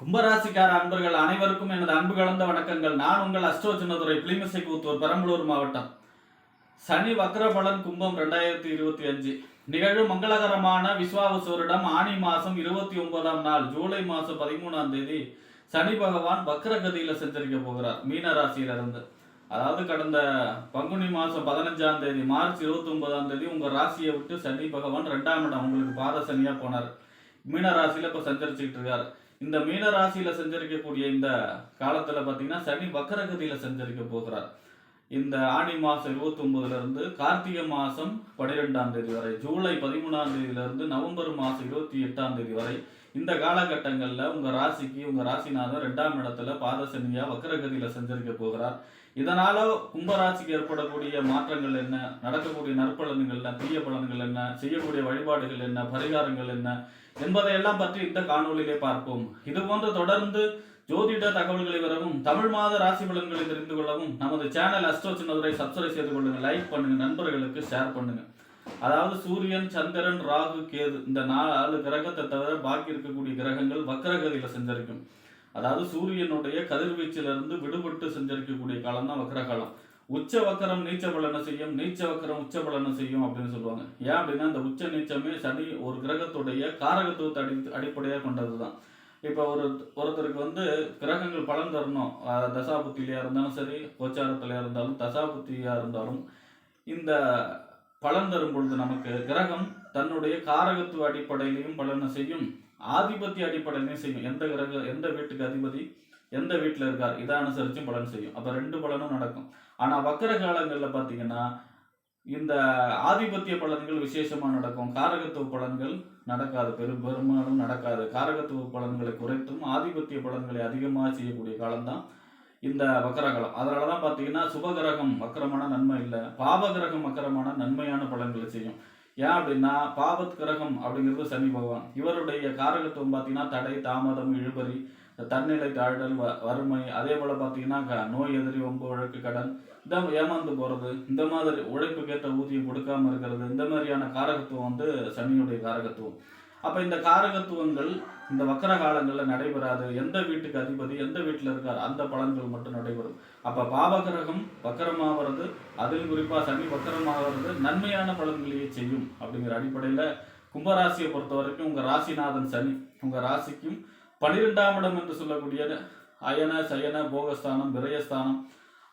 கும்பராசிக்கார அன்பர்கள் அனைவருக்கும் எனது அன்பு கலந்த வணக்கங்கள். நான் உங்கள் அஸ்ட்ரோ சின்னதுரை பிளிமிசை கூத்தூர் பெரம்பலூர் மாவட்டம். சனி வக்ரபலன் கும்பம் ரெண்டாயிரத்தி இருபத்தி அஞ்சு. நிகழும் மங்களகரமான விஸ்வாவசு வருடம் ஆனி மாதம் இருபத்தி ஒன்பதாம் நாள் ஜூலை மாதம் பதிமூணாம் தேதி சனி பகவான் வக்ரகதியில் சஞ்சரிக்க போகிறார் மீன ராசியில அதாவது கடந்த பங்குனி மாதம் பதினஞ்சாம் தேதி மார்ச் இருபத்தி ஒன்பதாம் தேதி உங்கள் ராசியை விட்டு சனி பகவான் ரெண்டாம் இடம் உங்களுக்கு பாத சனியாக போனார். மீன ராசியில் இப்போ சஞ்சரிச்சுக்கிட்டு இருக்காரு. இந்த மீன ராசியில சஞ்சரிக்கக்கூடிய இந்த காலத்துல பாத்தீங்கன்னா சனி வக்கரகதியில சஞ்சரிக்க போகிறார். இந்த ஆனி மாசம் இருபத்தி ஒன்பதுல இருந்து கார்த்திகை மாசம் பனிரெண்டாம் தேதி வரை ஜூலை பதிமூணாம் தேதியில இருந்து நவம்பர் மாசம் இருபத்தி எட்டாம் தேதி வரை இந்த காலகட்டங்கள்ல உங்க ராசிக்கு உங்க ராசிநாதன் ரெண்டாம் இடத்துல பாதசனியா வக்கரகதியில சஞ்சரிக்க போகிறார். இதனால கும்பராசிக்கு ஏற்படக்கூடிய மாற்றங்கள் என்ன? நடக்கக்கூடிய நற்பலன்கள் என்ன? தீய பலன்கள் என்ன? செய்யக்கூடிய வழிபாடுகள் என்ன? பரிகாரங்கள் என்ன? என்பதையெல்லாம் பற்றி இந்த காணொலியிலே பார்ப்போம். இது போன்று தொடர்ந்து ஜோதிட தகவல்களை பெறவும் தமிழ் மாத ராசி பலன்களை தெரிந்து கொள்ளவும் நமது சேனல் அஸ்ட்ரோ சின்னதுரை சப்ஸ்கிரைப் செய்து கொள்ளுங்க லைக் பண்ணுங்க நண்பர்களுக்கு ஷேர் பண்ணுங்க. அதாவது சூரியன் சந்திரன் ராகு கேது இந்த நாலு கிரகத்தை தவிர பாக்கி இருக்கக்கூடிய கிரகங்கள் வக்கரகதியில செஞ்சிருக்கும். அதாவது சூரியனுடைய கதிர்வீச்சிலிருந்து விடுபட்டு செஞ்சிருக்கக்கூடிய காலம் தான் வக்கர காலம் உச்ச வக்கரம் நீச்ச பலனை செய்யும்? நீச்ச வக்கரம் உச்ச பலனை செய்யும் அப்படின்னு சொல்லுவாங்க. ஏன் அப்படின்னா இந்த உச்ச நீச்சமே சனி ஒரு கிரகத்துடைய காரகத்துவத்தை அடி அடிப்படையாக கொண்டது தான் இப்போ ஒரு ஒருத்தருக்கு வந்து கிரகங்கள் பலன் தரணும். தசாபுத்திலையாக இருந்தாலும் சரி கோச்சாரத்திலையாக இருந்தாலும் தசாபுத்தியாக இருந்தாலும் இந்த பலன் தரும் பொழுது நமக்கு கிரகம் தன்னுடைய காரகத்துவ அடிப்படையிலையும் பலனை செய்யும். ஆதிபத்திய அடிப்படையிலையும் செய்யும். எந்த கிரக எந்த வீட்டுக்கு அதிபதி? எந்த வீட்டில் இருக்கார் இதை அனுசரிச்சும் பலன் செய்யும். அப்போ ரெண்டு பலனும் நடக்கும். ஆனால் வக்கர காலங்களில் பார்த்தீங்கன்னா இந்த ஆதிபத்திய பலன்கள் விசேஷமாக நடக்கும். காரகத்துவ பலன்கள் நடக்காது. பெரும் பெரும்பாலும் நடக்காது. காரகத்துவ பலன்களை குறைத்தும் ஆதிபத்திய பலன்களை அதிகமாக செய்யக்கூடிய காலம்தான் இந்த வக்கரகாலம் அதனால தான் பார்த்தீங்கன்னா சுபகிரகம் வக்கரமான நன்மை இல்லை. பாபகிரகம் வக்கரமான நன்மையான பலன்களை செய்யும். ஏன் அப்படின்னா பாபத் கிரகம் அப்படிங்கிறது சனி பகவான். இவருடைய காரகத்துவம் பார்த்தீங்கன்னா தடை தாமதம் இழுபறி இந்த தன்னிலை தாழ்தல் வ- வறுமை அதே போல பார்த்தீங்கன்னா நோய் எதிரி ஒம்பு வழக்கு கடன் இந்த ஏமாந்து போகிறது இந்த மாதிரி உழைப்புக்கேற்ற ஊதியம் கொடுக்காம இருக்கிறது இந்த மாதிரியான காரகத்துவம் வந்து சனியுடைய காரகத்துவம். அப்போ இந்த காரகத்துவங்கள் இந்த வக்கர காலங்களில் நடைபெறாது. எந்த வீட்டுக்கு அதிபதி எந்த வீட்டில் இருக்கார் அந்த பலன்கள் மட்டும் நடைபெறும். அப்போ பாவகிரகம் வக்கரமாகிறது அதில் குறிப்பாக சனி வக்கரமாகிறது நன்மையான பலன்களையே செய்யும் அப்படிங்கிற அடிப்படையில் கும்பராசியை பொறுத்த வரைக்கும் உங்கள் ராசிநாதன் சனி. உங்கள் ராசிக்கும் பனிரெண்டாம் இடம் என்று சொல்லக்கூடிய அயன சயன போகஸ்தானம் விரயஸ்தானம்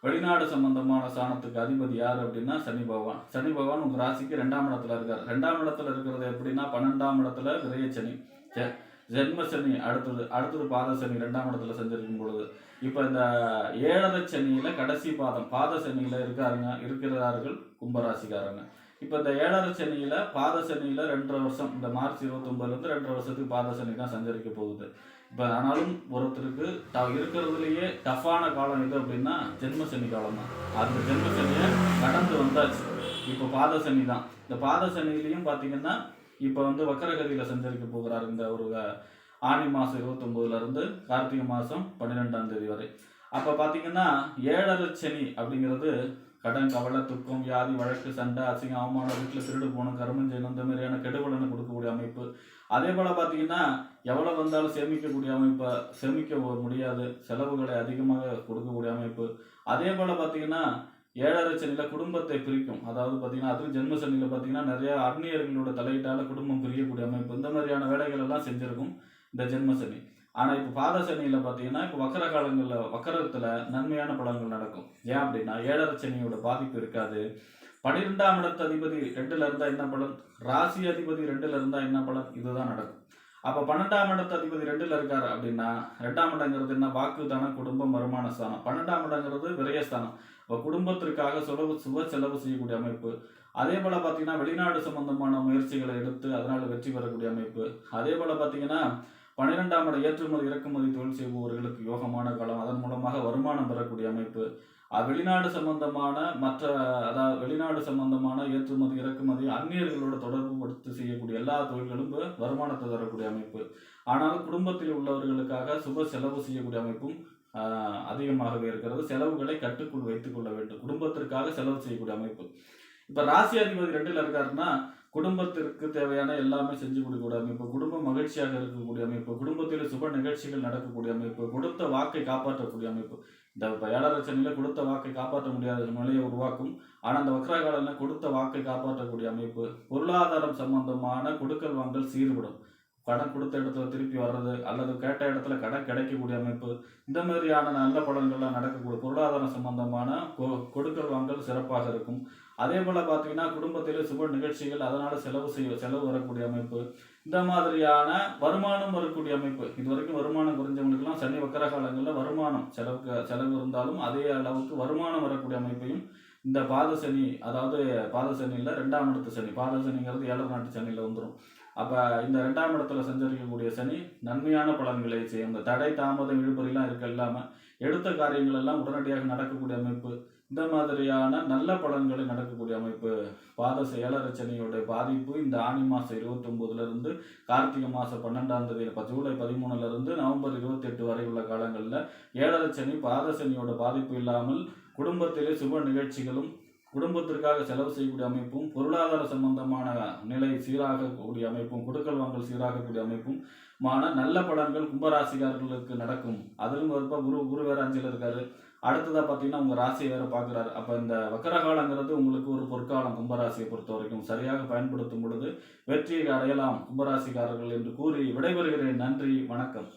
வெளிநாடு சம்பந்தமான ஸ்தானத்துக்கு அதிபதி யார் அப்படின்னா சனி பகவான். சனி பகவான் உங்க ராசிக்கு ரெண்டாம் இடத்துல இருக்கார். ரெண்டாம் இடத்துல இருக்கிறது எப்படின்னா பன்னெண்டாம் இடத்துல விரய சனி ஜெ- ஜென்ம சனி அடுத்தது அடுத்தது பாத சனி ரெண்டாம் இடத்துல செஞ்சிருக்கும் பொழுது. இப்போ இந்த ஏழரை சனியில கடைசி பாதம் பாத சனியில இருக்காருங்க இருக்கிறார்கள் கும்பராசிக்காரங்க. இப்போ இந்த ஏழரை சனியில் பாத சனியில் ரெண்டரை வருஷம் இந்த மார்ச் இருபத்தொம்பதுலேருந்து ரெண்டரை வருஷத்துக்கு பாத சனி தான் சஞ்சரிக்க போகுது. இப்போ ஆனாலும் ஒருத்தருக்கு ட இருக்கிறதுலையே டஃப்பான காலம் எது அப்படின்னா ஜென்ம சனி காலம் தான். அந்த ஜென்ம சனியை கடந்து வந்தாச்சு. இப்போ பாத சனி தான். இந்த பாத சனிலையும் பார்த்தீங்கன்னா இப்போ வந்து வக்கரகதியில் சஞ்சரிக்க போகிறார் இந்த ஒரு ஆனி மாதம் இருபத்தொம்போதுலருந்து கார்த்திகை மாதம் பன்னிரெண்டாம் தேதி வரை. அப்போ பார்த்தீங்கன்னா ஏழரை சனி அப்படிங்கிறது கடன் கவலை துக்கம் வியாதி வழக்கு சண்டை அசிங்கம் அவமானம் வீட்டில் திருடு போகணும் கருமம் செய்யணும் இந்த மாதிரியான கெடுபலனை கொடுக்கக்கூடிய அமைப்பு. அதே போல் பார்த்தீங்கன்னா எவ்வளோ வந்தாலும் சேமிக்கக்கூடிய அமைப்பை சேமிக்க முடியாது. செலவுகளை அதிகமாக கொடுக்கக்கூடிய அமைப்பு. அதே போல் பார்த்தீங்கன்னா ஏழரை சனியில் குடும்பத்தை பிரிக்கும். அதாவது பார்த்தீங்கன்னா அதுவும் ஜென்ம சனியில் பார்த்தீங்கன்னா நிறையா அக்னியர்களோட தலையீட்டால் குடும்பம் பிரியக்கூடிய அமைப்பு. இந்த மாதிரியான வேலைகள் எல்லாம் செஞ்சுருக்கும் இந்த ஜென்ம சனி. ஆனால் இப்போ பாதசனியில் பார்த்தீங்கன்னா இப்போ வக்கர காலங்களில் வக்கரத்தில் நன்மையான பலன்கள் நடக்கும். ஏன் அப்படின்னா ஏழரை சனியோட பாதிப்பு இருக்காது. பன்னிரெண்டாம் இடத்து அதிபதி ரெண்டுல இருந்தால் என்ன பலன்? ராசி அதிபதி ரெண்டுல இருந்தால் என்ன பலன்? இதுதான் நடக்கும். அப்போ பன்னெண்டாம் இடத்து அதிபதி ரெண்டில் இருக்காரு அப்படின்னா ரெண்டாம் இடங்கிறது என்ன? வாக்கு தானம் குடும்பம் வருமான ஸ்தானம். பன்னெண்டாம் இடங்கிறது விரயஸ்தானம். இப்போ குடும்பத்திற்காக செலவு சுப செலவு செய்யக்கூடிய அமைப்பு. அதே போல் பார்த்தீங்கன்னா வெளிநாடு சம்பந்தமான முயற்சிகளை எடுத்து அதனால் வெற்றி பெறக்கூடிய அமைப்பு. அதே போல் பார்த்தீங்கன்னா பன்னிரெண்டாம் இட ஏற்றுமதி இறக்குமதி தொழில் செய்பவர்களுக்கு யோகமான காலம். அதன் மூலமாக வருமானம் பெறக்கூடிய அமைப்பு. வெளிநாடு சம்பந்தமான மற்ற அதாவது வெளிநாடு சம்பந்தமான ஏற்றுமதி இறக்குமதி அந்நியர்களோட தொடர்பு படுத்தி செய்யக்கூடிய எல்லா தொழில்களும் வருமானத்தை தரக்கூடிய அமைப்பு. ஆனால் குடும்பத்தில் உள்ளவர்களுக்காக சுப செலவு செய்யக்கூடிய அமைப்பும் அதிகமாகவே இருக்கிறது. செலவுகளை கட்டுக்குள் வைத்துக் கொள்ள வேண்டும். குடும்பத்திற்காக செலவு செய்யக்கூடிய அமைப்பு. இப்ப ராசி அதிபதி ரெண்டுல இருக்காருன்னா குடும்பத்திற்கு தேவையான எல்லாமே செஞ்சு கொடுக்கக்கூடிய அமைப்பு குடும்பம் மகிழ்ச்சியாக இருக்கக்கூடிய அமைப்பு குடும்பத்தில் சுப நிகழ்ச்சிகள் நடக்கக்கூடிய அமைப்பு கொடுத்த வாக்கை காப்பாற்றக்கூடிய அமைப்பு. இந்த இப்போ ஏழரை சனியில் கொடுத்த வாக்கை காப்பாற்ற முடியாத நிலையை உருவாக்கும். ஆனால் அந்த வக்ரகாலத்தில் கொடுத்த வாக்கை காப்பாற்றக்கூடிய அமைப்பு பொருளாதாரம் சம்பந்தமான கொடுக்கல் வாங்கல் சீர்படும். கடன் கொடுத்த இடத்துல திருப்பி வர்றது அல்லது கேட்ட இடத்துல கடன் கிடைக்கக்கூடிய அமைப்பு இந்த மாதிரியான நல்ல பலன்கள்லாம் நடக்கக்கூடிய பொருளாதார சம்பந்தமான கொ- கொடுக்கல் வாங்கல் சிறப்பாக இருக்கும். அதே போல் பார்த்தீங்கன்னா குடும்பத்தில் சுப நிகழ்ச்சிகள் அதனால் செலவு செய்ய செலவு வரக்கூடிய அமைப்பு இந்த மாதிரியான வருமானம் வரக்கூடிய அமைப்பு. இது வரைக்கும் வருமானம் குறைஞ்சவங்களுக்குலாம் சனி வக்கர காலங்களில் வருமானம் செலவுக்கு செலவு இருந்தாலும் அதே அளவுக்கு வருமானம் வரக்கூடிய அமைப்பையும் இந்த பாத சனி அதாவது பாத சனியில் ரெண்டாம் இடத்து சனி பாத சனிங்கிறது ஏழரை நாட்டு சனியில் வந்துடும் அப்போ இந்த ரெண்டாம் இடத்துல சஞ்சரிக்கக்கூடிய சனி நன்மையான பலன்களை செய்யும். இந்த தடை தாமதம் இழுபறிலாம் இருக்க இல்லாமல் எடுத்த காரியங்கள் எல்லாம் உடனடியாக நடக்கக்கூடிய அமைப்பு இந்த மாதிரியான நல்ல பலன்களை நடக்கக்கூடிய அமைப்பு. பாத செயலரச்சனையுடைய பாதிப்பு இந்த ஆனி மாதம் இருபத்தொம்போதுலேருந்து கார்த்திகை மாதம் பன்னெண்டாம் தேதி ஜூலை பதிமூணுலேருந்து நவம்பர் இருபத்தெட்டு வரை உள்ள காலங்களில் ஏழரை சனி பாதிப்பு இல்லாமல் குடும்பத்திலே சுப நிகழ்ச்சிகளும் குடும்பத்திற்காக செலவு செய்யக்கூடிய அமைப்பும் பொருளாதார சம்பந்தமான நிலை சீராகக்கூடிய அமைப்பும் கொடுக்கல் வாங்கல் சீராகக்கூடிய அமைப்பும் மான நல்ல பலன்கள் கும்பராசிக்காரர்களுக்கு நடக்கும். அதிலும் வரப்ப குரு குரு வேற அஞ்சில் இருக்காரு. அடுத்ததாக பார்த்தீங்கன்னா உங்கள் ராசியை வேற பார்க்குறாரு அப்போ இந்த வக்கரகாலங்கிறது உங்களுக்கு ஒரு பொற்காலம் கும்பராசியை பொறுத்த வரைக்கும். சரியாக பயன்படுத்தும் பொழுது வெற்றியை அடையலாம் கும்பராசிக்காரர்கள் என்று கூறி விடைபெறுகிறேன். நன்றி வணக்கம்.